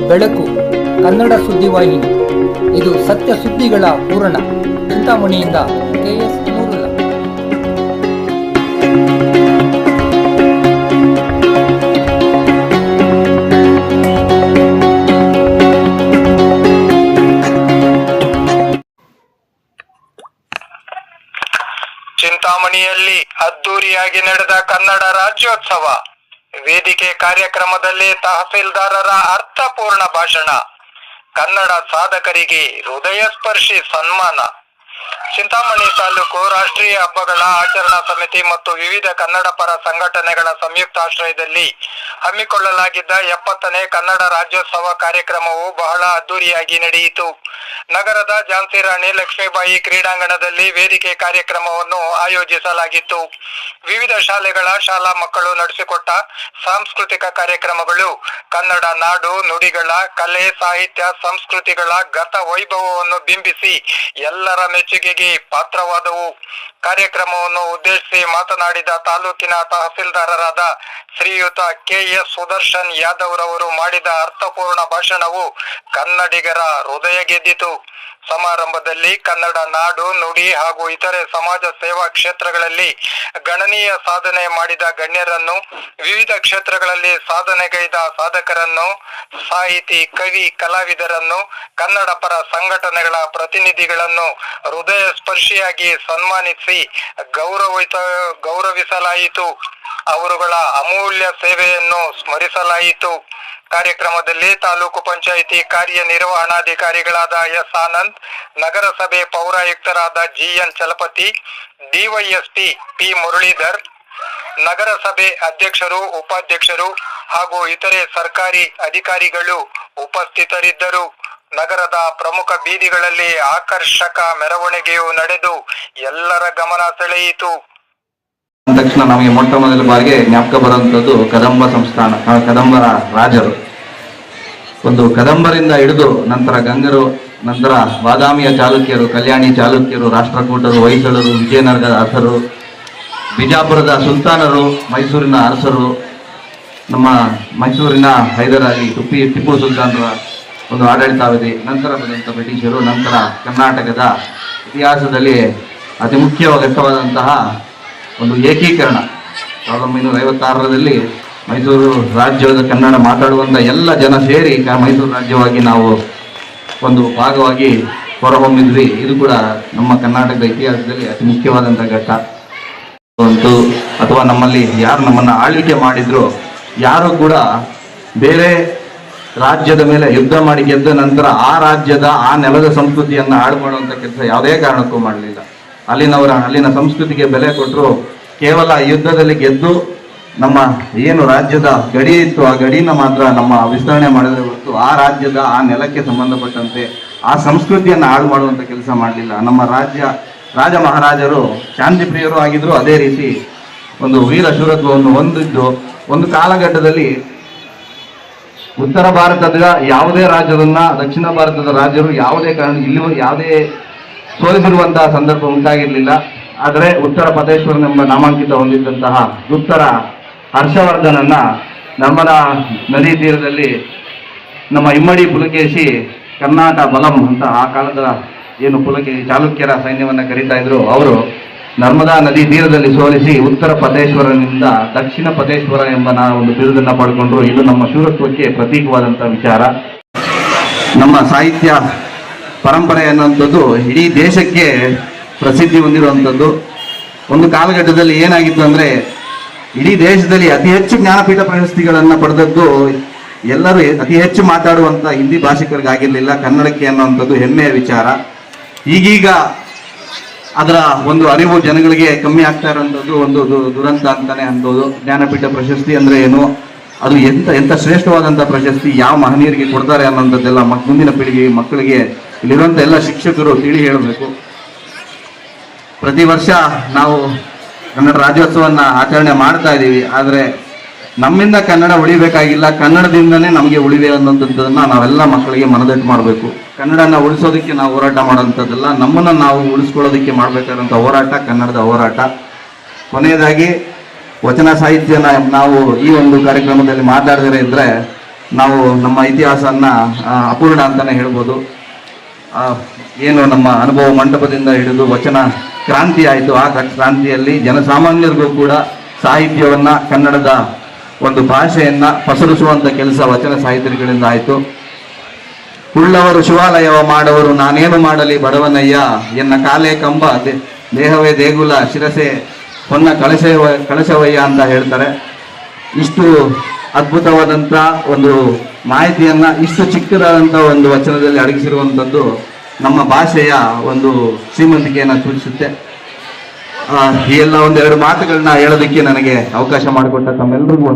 ಬೆಳಕು ಕನ್ನಡ ಸುದ್ದಿವಾಹಿನಿ ಇದು ಸತ್ಯ ಸುದ್ದಿಗಳ ಪೂರಣ ಚಿಂತಾಮಣಿಯಿಂದ ಕೆಎಸ್ ಚಿಂತಾಮಣಿಯಲ್ಲಿ ಅದ್ದೂರಿಯಾಗಿ ನಡೆದ ಕನ್ನಡ ರಾಜ್ಯೋತ್ಸವ. ವೇದಿಕೆ ಕಾರ್ಯಕ್ರಮದಲ್ಲಿ ತಹಸೀಲ್ದಾರರ ಅರ್ಥಪೂರ್ಣ ಭಾಷಣ. ಕನ್ನಡ ಸಾಧಕರಿಗೆ ಹೃದಯ ಸ್ಪರ್ಶಿ ಸನ್ಮಾನ. ಚಿಂತಾಮಣಿ ತಾಲೂಕು ರಾಷ್ಟ್ರೀಯ ಹಬ್ಬಗಳ ಆಚರಣಾ ಸಮಿತಿ ಮತ್ತು ವಿವಿಧ ಕನ್ನಡ ಪರ ಸಂಘಟನೆಗಳ ಸಂಯುಕ್ತಾಶ್ರಯದಲ್ಲಿ ಹಮ್ಮಿಕೊಳ್ಳಲಾಗಿದ್ದ ಎಪ್ಪತ್ತನೇ ಕನ್ನಡ ರಾಜ್ಯೋತ್ಸವ ಕಾರ್ಯಕ್ರಮವು ಬಹಳ ಅದ್ದೂರಿಯಾಗಿ ನಡೆಯಿತು. ನಗರದ ಝಾನ್ಸಿರಾಣಿ ಲಕ್ಷ್ಮೀಬಾಯಿ ಕ್ರೀಡಾಂಗಣದಲ್ಲಿ ವೇದಿಕೆ ಕಾರ್ಯಕ್ರಮವನ್ನು ಆಯೋಜಿಸಲಾಗಿತ್ತು. ವಿವಿಧ ಶಾಲೆಗಳ ಶಾಲಾ ಮಕ್ಕಳು ನಡೆಸಿಕೊಟ್ಟ ಸಾಂಸ್ಕೃತಿಕ ಕಾರ್ಯಕ್ರಮಗಳು ಕನ್ನಡ ನಾಡು, ನುಡಿಗಳ, ಕಲೆ, ಸಾಹಿತ್ಯ, ಸಂಸ್ಕೃತಿಗಳ ಗತ ವೈಭವವನ್ನು ಬಿಂಬಿಸಿ ಎಲ್ಲರ ಮೆಚ್ಚುಗೆಗೆ ಪಾತ್ರವಾದವು. ಕಾರ್ಯಕ್ರಮವನ್ನು ಉದ್ದೇಶಿಸಿ ಮಾತನಾಡಿದ ತಾಲೂಕಿನ ತಹಸೀಲ್ದಾರರಾದ ಶ್ರೀಯುತ ಕೆ ಎಸ್ ಸುದರ್ಶನ್ ಯಾದವ್ ರವರು ಮಾಡಿದ ಅರ್ಥಪೂರ್ಣ ಭಾಷಣವು ಕನ್ನಡಿಗರ ಹೃದಯ ಗೆದ್ದಿತು ಸಮಾರಂಭದಲ್ಲಿ ಕನ್ನಡ ನಾಡು, ನುಡಿ ಹಾಗೂ ಇತರೆ ಸಮಾಜ ಸೇವಾ ಕ್ಷೇತ್ರಗಳಲ್ಲಿ ಗಣನೀಯ ಸಾಧನೆ ಮಾಡಿದ ಗಣ್ಯರನ್ನು, ವಿವಿಧ ಕ್ಷೇತ್ರಗಳಲ್ಲಿ ಸಾಧನೆಗೈದ ಸಾಧಕರನ್ನು, ಸಾಹಿತಿ, ಕವಿ, ಕಲಾವಿದರನ್ನು, ಕನ್ನಡ ಪರ ಸಂಘಟನೆಗಳ ಪ್ರತಿನಿಧಿಗಳನ್ನು ಹೃದಯ ಸ್ಪರ್ಶಿಯಾಗಿ ಸನ್ಮಾನಿಸಿ ಗೌರವಿತ, ಗೌರವಿಸಲಾಯಿತು. ಅವರುಗಳ ಅಮೂಲ್ಯ ಸೇವೆಯನ್ನು ಸ್ಮರಿಸಲಾಯಿತು. ಕಾರ್ಯಕ್ರಮದಲ್ಲಿ ತಾಲೂಕು ಪಂಚಾಯಿತಿ ಕಾರ್ಯನಿರ್ವಹಣಾಧಿಕಾರಿಗಳಾದ ಎಸ್ ಆನಂದ್, ನಗರಸಭೆ ಪೌರಾಯುಕ್ತರಾದ GN Chalapathi, DYSP P Muralidhar, ನಗರಸಭೆ ಅಧ್ಯಕ್ಷರು, ಉಪಾಧ್ಯಕ್ಷರು ಹಾಗೂ ಇತರೆ ಸರ್ಕಾರಿ ಅಧಿಕಾರಿಗಳು ಉಪಸ್ಥಿತರಿದ್ದರು. ನಗರದ ಪ್ರಮುಖ ಬೀದಿಗಳಲ್ಲಿ ಆಕರ್ಷಕ ಮೆರವಣಿಗೆಯು ನಡೆದು ಎಲ್ಲರ ಗಮನ ಸೆಳೆಯಿತು. ತಕ್ಷಣ ನಮಗೆ ಮೊಟ್ಟ ಮೊದಲ ಬಾರಿಗೆ ಜ್ಞಾಪಕ ಬರುವಂಥದ್ದು ಕದಂಬ ಸಂಸ್ಥಾನ ಕದಂಬರ ರಾಜರು. ಒಂದು ಕದಂಬರಿಂದ ಹಿಡಿದು ನಂತರ ಗಂಗರು, ನಂತರ ಬಾದಾಮಿಯ ಚಾಲುಕ್ಯರು, ಕಲ್ಯಾಣಿ ಚಾಲುಕ್ಯರು, ರಾಷ್ಟ್ರಕೂಟರು, ಹೊಯ್ಸಳರು ವಿಜಯನಗರದ ಅರಸರು, ಬಿಜಾಪುರದ ಸುಲ್ತಾನರು, ಮೈಸೂರಿನ ಅರಸರು, ನಮ್ಮ ಮೈಸೂರಿನ ಹೈದರಾಲಿ ಟುಪ್ಪಿ ಟಿಪ್ಪು ಸುಲ್ತಾನರ ಒಂದು ಆಡಳಿತಾವಧಿ, ನಂತರ ಬಂದಂಥ ಬ್ರಿಟಿಷರು, ನಂತರ ಕರ್ನಾಟಕದ ಇತಿಹಾಸದಲ್ಲಿ ಅತಿ ಮುಖ್ಯವಾದಂತಹ ಒಂದು ಏಕೀಕರಣ. ಸಾವಿರದ ಒಂಬೈನೂರ ಐವತ್ತಾರರಲ್ಲಿ ಮೈಸೂರು ರಾಜ್ಯದ ಕನ್ನಡ ಮಾತಾಡುವಂಥ ಎಲ್ಲ ಜನ ಸೇರಿ ಮೈಸೂರು ರಾಜ್ಯವಾಗಿ ನಾವು ಒಂದು ಭಾಗವಾಗಿ ಹೊರಹೊಮ್ಮಿದ್ವಿ. ಇದು ಕೂಡ ನಮ್ಮ ಕರ್ನಾಟಕದ ಇತಿಹಾಸದಲ್ಲಿ ಅತಿ ಮುಖ್ಯವಾದಂಥ ಘಟ್ಟ. ಒಂದು ಅಥವಾ ನಮ್ಮಲ್ಲಿ ಯಾರು ನಮ್ಮನ್ನು ಆಳ್ವಿಕೆ ಮಾಡಿದ್ರು, ಯಾರು ಕೂಡ ಬೇರೆ ರಾಜ್ಯದ ಮೇಲೆ ಯುದ್ಧ ಮಾಡಿ ಗೆದ್ದ ನಂತರ ಆ ರಾಜ್ಯದ ಆ ನೆಲದ ಸಂಸ್ಕೃತಿಯನ್ನು ಹಾಳು ಮಾಡುವಂಥ ಕೆಲಸ ಯಾವುದೇ ಕಾರಣಕ್ಕೂ ಮಾಡಲಿಲ್ಲ. ಅಲ್ಲಿನವರ ಅಲ್ಲಿನ ಸಂಸ್ಕೃತಿಗೆ ಬೆಲೆ ಕೊಟ್ಟರು ಕೇವಲ ಯುದ್ಧದಲ್ಲಿ ಗೆದ್ದು ನಮ್ಮ ಏನು ರಾಜ್ಯದ ಗಡಿ ಇತ್ತು, ಆ ಗಡಿನ ಮಾತ್ರ ನಮ್ಮ ವಿಸ್ತರಣೆ ಮಾಡಿದ್ರೆ ಹೊರತು ಆ ರಾಜ್ಯದ ಆ ನೆಲಕ್ಕೆ ಸಂಬಂಧಪಟ್ಟಂತೆ ಆ ಸಂಸ್ಕೃತಿಯನ್ನು ಹಾಳು ಮಾಡುವಂಥ ಕೆಲಸ ಮಾಡಲಿಲ್ಲ. ನಮ್ಮ ರಾಜ್ಯ, ರಾಜ ಮಹಾರಾಜರು ಶಾಂತಿ ಪ್ರಿಯರು ಆಗಿದ್ರು ಅದೇ ರೀತಿ ಒಂದು ವೀರ ಶೂರತ್ವವನ್ನು ಹೊಂದಿದ್ದು ಒಂದು ಕಾಲಘಟ್ಟದಲ್ಲಿ ಉತ್ತರ ಭಾರತದ ಯಾವುದೇ ರಾಜ್ಯದನ್ನ, ದಕ್ಷಿಣ ಭಾರತದ ರಾಜ್ಯರು ಯಾವುದೇ ಕಾರಣ ಇಲ್ಲಿ ಯಾವುದೇ ಸೋಲಿಸಿರುವಂತಹ ಸಂದರ್ಭ ಉಂಟಾಗಿರಲಿಲ್ಲ. ಆದರೆ ಉತ್ತರ ಪದೇಶ್ವರನೆಂಬ ನಾಮಾಂಕಿತ ಹೊಂದಿದ್ದಂತಹ ಉತ್ತರ ಹರ್ಷವರ್ಧನನ್ನ ನರ್ಮದಾ ನದಿ ತೀರದಲ್ಲಿ ನಮ್ಮ ಇಮ್ಮಡಿ ಪುಲಕೇಶಿ ಕರ್ನಾಟ ಬಲಂ ಅಂತ ಆ ಕಾಲದ ಏನು ಪುಲಕೇಶಿ ಚಾಲುಕ್ಯರ ಸೈನ್ಯವನ್ನು ಕರೀತಾ ಇದ್ರು, ಅವರು ನರ್ಮದಾ ನದಿ ತೀರದಲ್ಲಿ ಸೋಲಿಸಿ ಉತ್ತರ ಪದೇಶ್ವರನಿಂದ ದಕ್ಷಿಣ ಪದೇಶ್ವರ ಎಂಬ ನಾ ಒಂದು ಬಿರುದನ್ನು ಪಡ್ಕೊಂಡ್ರು. ಇದು ನಮ್ಮ ಶೂರತ್ವಕ್ಕೆ ಪ್ರತೀಕವಾದಂಥ ವಿಚಾರ. ನಮ್ಮ ಸಾಹಿತ್ಯ ಪರಂಪರೆ ಅನ್ನೋಂಥದ್ದು ಇಡೀ ದೇಶಕ್ಕೆ ಪ್ರಸಿದ್ಧಿ ಹೊಂದಿರುವಂಥದ್ದು. ಒಂದು ಕಾಲಘಟ್ಟದಲ್ಲಿ ಏನಾಗಿತ್ತು ಅಂದರೆ ಇಡೀ ದೇಶದಲ್ಲಿ ಅತಿ ಹೆಚ್ಚು ಜ್ಞಾನಪೀಠ ಪ್ರಶಸ್ತಿಗಳನ್ನು ಪಡೆದದ್ದು ಎಲ್ಲರೂ ಅತಿ ಹೆಚ್ಚು ಮಾತಾಡುವಂಥ ಹಿಂದಿ ಭಾಷಿಕರಿಗಾಗಿರಲಿಲ್ಲ, ಕನ್ನಡಕ್ಕೆ ಅನ್ನುವಂಥದ್ದು ಹೆಮ್ಮೆಯ ವಿಚಾರ. ಈಗೀಗ ಅದರ ಒಂದು ಅರಿವು ಜನಗಳಿಗೆ ಕಮ್ಮಿ ಆಗ್ತಾ ಇರುವಂಥದ್ದು, ಒಂದು ದುರಂತ ಅಂತಾನೆ ಅನ್ಬೋದು ಜ್ಞಾನಪೀಠ ಪ್ರಶಸ್ತಿ ಅಂದರೆ ಏನು? ಅದು ಎಂತ ಎಂಥ ಶ್ರೇಷ್ಠವಾದಂಥ ಪ್ರಶಸ್ತಿ, ಯಾವ ಮಹನೀಯರಿಗೆ ಕೊಡ್ತಾರೆ ಅನ್ನೋಂಥದ್ದೆಲ್ಲ ಮುಂದಿನ ಪೀಳಿಗೆ ಮಕ್ಕಳಿಗೆ ಇಲ್ಲಿರುವಂಥ ಎಲ್ಲ ಶಿಕ್ಷಕರು ತಿಳಿ ಹೇಳಬೇಕು. ಪ್ರತಿ ವರ್ಷ ನಾವು ಕನ್ನಡ ರಾಜ್ಯೋತ್ಸವನ್ನ ಆಚರಣೆ ಮಾಡ್ತಾ ಇದ್ದೀವಿ. ಆದರೆ ನಮ್ಮಿಂದ ಕನ್ನಡ ಉಳಿಬೇಕಾಗಿಲ್ಲ. ಕನ್ನಡದಿಂದನೇ ನಮಗೆ ಉಳಿವೆ ಅನ್ನೋದನ್ನ ನಾವೆಲ್ಲ ಮಕ್ಕಳಿಗೆ ಮನದಟ್ಟು ಮಾಡಬೇಕು. ಕನ್ನಡನ ಉಳಿಸೋದಕ್ಕೆ ನಾವು ಹೋರಾಟ ಮಾಡೋಂಥದ್ದಲ್ಲ ನಮ್ಮನ್ನು ನಾವು ಉಳಿಸ್ಕೊಳ್ಳೋದಕ್ಕೆ ಮಾಡಬೇಕಾದಂಥ ಹೋರಾಟ ಕನ್ನಡದ ಹೋರಾಟ. ಕೊನೆಯದಾಗಿ ವಚನ ಸಾಹಿತ್ಯನ ನಾವು ಈ ಒಂದು ಕಾರ್ಯಕ್ರಮದಲ್ಲಿ ಮಾತಾಡಿದರೆ ಇದ್ದರೆ ನಾವು ನಮ್ಮ ಇತಿಹಾಸನ್ನ ಅಪೂರ್ಣ ಅಂತಲೇ ಹೇಳ್ಬೋದು. ಏನು ನಮ್ಮ ಅನುಭವ ಮಂಟಪದಿಂದ ಹಿಡಿದು ವಚನ ಕ್ರಾಂತಿ ಆಯಿತು. ಆ ಕ್ರಾಂತಿಯಲ್ಲಿ ಜನಸಾಮಾನ್ಯರಿಗೂ ಕೂಡ ಸಾಹಿತ್ಯವನ್ನ, ಕನ್ನಡದ ಒಂದು ಭಾಷೆಯನ್ನ ಪಸರಿಸುವಂತ ಕೆಲಸ ವಚನ ಸಾಹಿತ್ಯಗಳಿಂದ ಆಯಿತು. ಉಳ್ಳವರು ಶಿವಾಲಯವ ಮಾಡವರು, ನಾನೇನು ಮಾಡಲಿ ಬಡವನಯ್ಯ ಎನ್ನ ಕಾಲೇ ಕಂಬ ದೇಹವೇ ದೇಗುಲ, ಶಿರಸೆ ಹೊನ್ನ ಕಳಶವ ಕಳಸವಯ್ಯ ಅಂತ ಹೇಳ್ತಾರೆ. ಇಷ್ಟು ಅದ್ಭುತವಾದಂಥ ಒಂದು ಮಾಹಿತಿಯನ್ನ, ಇಷ್ಟು ಚಿಕ್ಕದಾದಂಥ ಒಂದು ವಚನದಲ್ಲಿ ಅಡಗಿಸಿರುವಂಥದ್ದು ನಮ್ಮ ಭಾಷೆಯ ಒಂದು ಶ್ರೀಮಂತಿಕೆಯನ್ನು ಸೂಚಿಸುತ್ತೆ ಈ ಎಲ್ಲ ಒಂದೆರಡು ಮಾತುಗಳನ್ನ ಹೇಳೋದಕ್ಕೆ ನನಗೆ ಅವಕಾಶ ಮಾಡಿಕೊಟ್ಟ ತಮ್ಮೆಲ್ಲರಿಗೂ